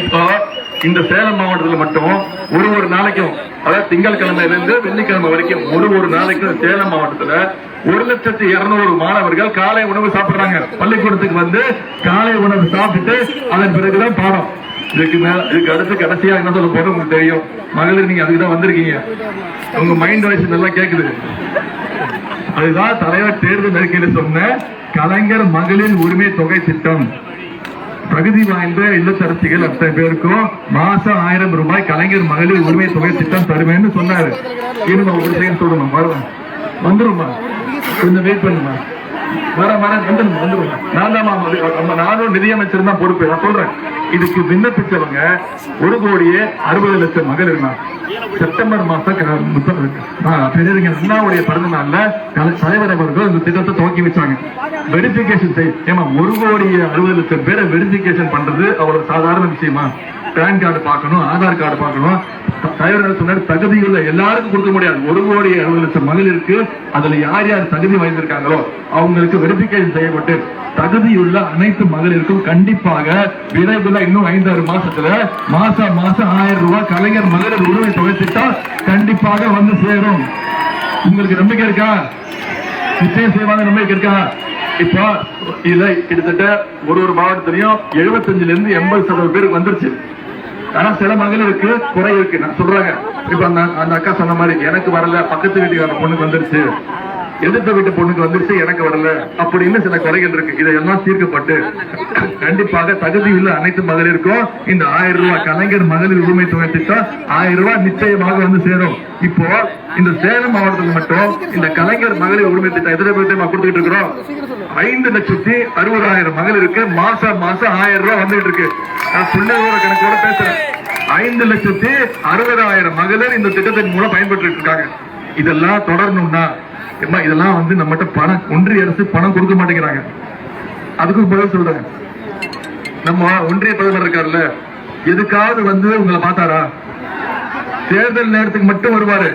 இப்போ இந்த சேலம் மாவட்டத்துல மட்டும் ஒரு ஒரு நாளைக்கும் அதாவது திங்கட்கிழமையிலிருந்து வெள்ளிக்கிழமை வரைக்கும் ஒரு ஒரு நாளைக்கும் சேலம் மாவட்டத்துல ஒரு லட்சத்தி இருநூறு மாணவர்கள் காலை உணவு சாப்பிடுறாங்க. பள்ளிக்கூடத்துக்கு வந்து காலை உணவு சாப்பிட்டு அதன் பிறகுதான் பாடம். இதுக்கு மேல இதுக்கு அடுத்து கடைசியா என்ன சொல்ல போறது உங்களுக்கு தெரியும். மகளிர் நீங்க அதுக்கு தான் வந்திருக்கீங்க. உங்க மைண்ட் வாய்ஸ் நல்லா கேக்குது. அதுதான் தலைவர் தேர்தல் நெருக்கையில் சொன்ன கலைஞர் மகளிர் உரிமை தொகை திட்டம். தகுதி வாய்ந்த இல்லத்தரசிகள் அத்தனை பேருக்கும் மாசம் ஆயிரம் ரூபாய் கலைஞர் மகளிர் உரிமை தொகை திட்டம் தருவேன்னு சொன்னாரு. இருங்க ஒரு செகண்ட் சொல்லணும் வருவேன் வந்துருமா கொஞ்சம் வெயிட் பண்ணுமா வர வர நானும் நிதியமைச்சர் தான் பொறுப்பு. நான் சொல்றேன். இதுக்கு விண்ணப்பிச்சவங்க ஒரு கோடியே அறுபது லட்சம் மகளிர் செப்டம்பர் மாசம் க- அண்ணாவுடைய பிறந்த நாள்ல தலைவர் அவர்கள் இந்த திட்டத்தை துவக்கி வச்சாங்க. வெரிபிகேஷன் ஏமா ஒரு கோடி அறுபது லட்சம் பேரை வெரிபிகேஷன் பண்றது அவ்வளவு சாதாரண விஷயமா? பேன் கார்டு பார்க்கணும் ஆதார் கார்டு பார்க்கணும். தலைவர் சொன்னாரு தகுதியுள்ள எல்லாருக்கும் கொடுக்க முடியாது. ஒரு கோடி அறுபது லட்சம் மகளிருக்கு அதுல யார் யார் தகுதி வாய்ந்திருக்காங்களோ அவங்களுக்கு வெரிபிகேஷன் செய்யப்பட்டு தகுதியுள்ள அனைத்து மகளிருக்கும் கண்டிப்பாக விரைவில் இன்னும் ஐந்தாறு மாசத்துல மாசம் மாசம் ஆயிரம் ரூபாய் கலைஞர் மகளிர் உரிமை தொகை திட்டம் கண்டிப்பாக வந்து சேரும். உங்களுக்கு நம்பிக்கை இருக்கா? நிச்சயம் செய்வாங்க நம்பிக்கை இருக்கா? இப்போ இதுல கிட்டத்தட்ட ஒரு ஒரு மாவட்டத்திலையும் 75 இருந்து எண்பது சதவீதம் பேருக்கு வந்துருச்சு. ஆனா சில மகளிருக்கு குறை இருக்கு. நான் சொல்றாங்க. இப்ப அந்த அந்த அக்கா சொன்ன மாதிரி எனக்கு வரல பக்கத்து வீட்டுக்கார பொண்ணுக்கு வந்துருச்சு. எதிர்த்த வீட்டு பொண்ணுக்கு வந்துருச்சு எனக்கு வரல. அப்படின்னு சில குறைகள் இருக்கு. இதெல்லாம் தீர்க்கப்பட்டு கண்டிப்பாக தகுதியுள்ள அனைத்து மகளிருக்கும் இந்த ஆயிரம் ரூபாய் கலைஞர் மகளிர் உரிமை தொகை திட்டம் ஆயிரம் ரூபாய் நிச்சயமாக வந்து சேரும். இப்போ இந்த சேலம் மாவட்டத்தில் மட்டும் இந்த கலைஞர் மகளிர் உரிமை திட்டம் எத்தனை பேர்த்தை கொடுத்துட்டு இருக்கிறோம்? ஐந்து லட்சத்தி அறுபதாயிரம் மகளிருக்கு மாசம் மாசம் ஆயிரம் ரூபாய் வந்துட்டு இருக்கு. நான் புள்ளியோட கணக்கோட பேசுறேன். ஐந்து லட்சத்தி அறுபதாயிரம் மகளிர் இந்த திட்டத்தின் மூலம் பயன்பெற்று இருக்காங்க. இதெல்லாம் தொடரணும்னா எம்மா, இதெல்லாம் வந்து நம்மகிட்ட பணம் ஒன்றிய அரசு பணம் கொடுக்க மாட்டேங்கிறாங்க. அதுக்கும் பதில் சொல்றேன் நம்ம ஒன்றிய பிரதமர் இருக்காருல்ல எதுக்காவது வந்து உங்களை பார்த்தாரா? தேர்தல் நேரத்துக்கு மட்டும் வருவாரு.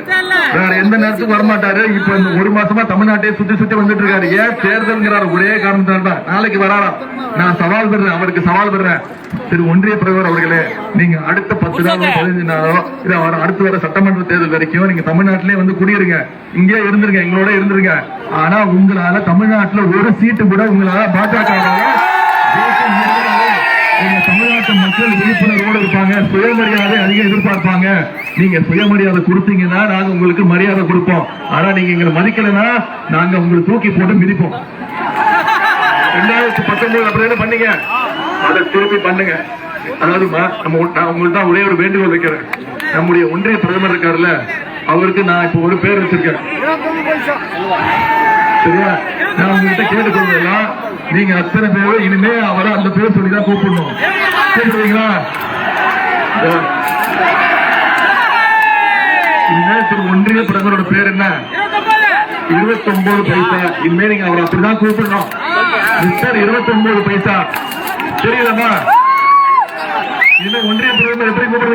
வேற எந்த நேரத்துக்கும் வரமாட்டாரு. இப்ப இந்த ஒரு மாசமா தமிழ்நாட்டையே சுத்தி சுத்தி வந்துட்டு இருக்காரு. ஏன் தேர்தல்ங்கிறார்? ஒரே காரணத்தால் தான். நாளைக்கு வராராம் நான் சவால் பெறேன் அவருக்கு சவால் பெறேன் திரு ஒன்றிய பிரதமர் அவர்களே நீங்க அடுத்த பத்து நாளோ பதினஞ்சு நாளோ இல்ல வர அடுத்து வர சட்டமன்ற தேர்தல் வரைக்கும் நீங்க தமிழ்நாட்டிலே வந்து குடியிருங்க. இங்கே இருந்துருங்க எங்களோட இருந்துருங்க. ஆனா உங்களால தமிழ்நாட்டுல ஒரு சீட்டு கூட உங்களால பாஜக தமிழ்நாட்டு மக்கள் விழிப்புணர்வோடு இருப்பாங்க சுயமரியாதை அதிகம் எதிர்பார்ப்பாங்க. நீங்க சுயமரியாதை கொடுத்தீங்கன்னா நாங்க உங்களுக்கு மரியாதை கொடுப்போம். ஆனா நீங்க எங்களை மதிக்கலைன்னா நாங்க உங்களை தூக்கி போட்டு மிதிப்போம். ரெண்டாயிரத்தி பத்தொன்பது அப்படி பண்ணீங்க? அதை திருப்பி பண்ணுங்க. அதாவது நம்ம நான் உங்களுக்கு தான் ஒரே ஒரு வேண்டுகோள் வைக்கிறேன். நம்முடைய ஒன்றிய பிரதமர் இருக்காருல்ல அவருக்கு நான் இப்போ ஒரு பேர் வச்சிருக்கேன். சரியா? நான் உங்ககிட்ட கேட்டுக்கொள்ளலாம் நீங்க அத்தனை பேரும் இனிமே அவரை அந்த பேர் சொல்லி தான் கூப்பிடணும் கூப்பிடுவீங்களா இனிமே திரு ஒன்றிய பிரதமரோட பேர் என்ன? இருபத்தி ஒன்பது பைசா. இனிமே நீங்க அவரை அப்படிதான் கூப்பிடணும். மிஸ்டர் இருபத்தி ஒன்பது பைசா. தெரியலமா இனிமே ஒன்றிய பிரதமர் எப்படி கூப்பிடுறீங்க?